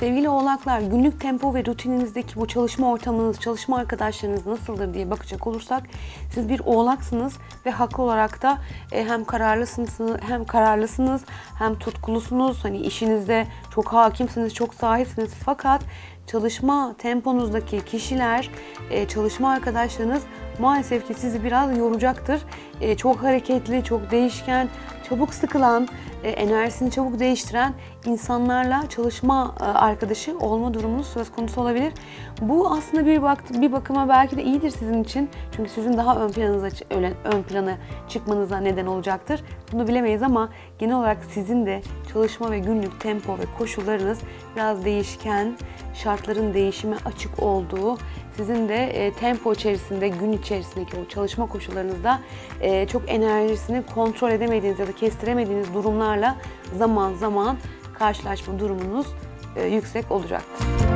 Sevgili oğlaklar, günlük tempo ve rutininizdeki bu çalışma ortamınız, çalışma arkadaşlarınız nasıldır diye bakacak olursak siz bir oğlaksınız ve haklı olarak da e, hem kararlısınız hem kararlısınız hem tutkulusunuz. Hani işinizde çok hakimsiniz, çok sahipsiniz. Fakat çalışma temponuzdaki kişiler, e, çalışma arkadaşlarınız maalesef ki sizi biraz yoracaktır. E, çok hareketli, çok değişken, çabuk sıkılan, e, enerjisini çabuk değiştiren insanlarla çalışma e, arkadaşı olma durumunuz söz konusu olabilir. Bu aslında bir bak bir bakıma belki de iyidir sizin için. Çünkü sizin daha ön planınıza ön plana çıkmanıza neden olacaktır. Bunu bilemeyiz ama genel olarak sizin de çalışma ve günlük tempo ve koşullarınız biraz değişken, şartların değişime açık olduğu, sizin de e, tempo içerisinde, gün içerisindeki o çalışma koşullarınızda e, çok enerjisini kontrol edemediğiniz ya da kestiremediğiniz durumlarla zaman zaman karşılaşma durumunuz e, yüksek olacaktır.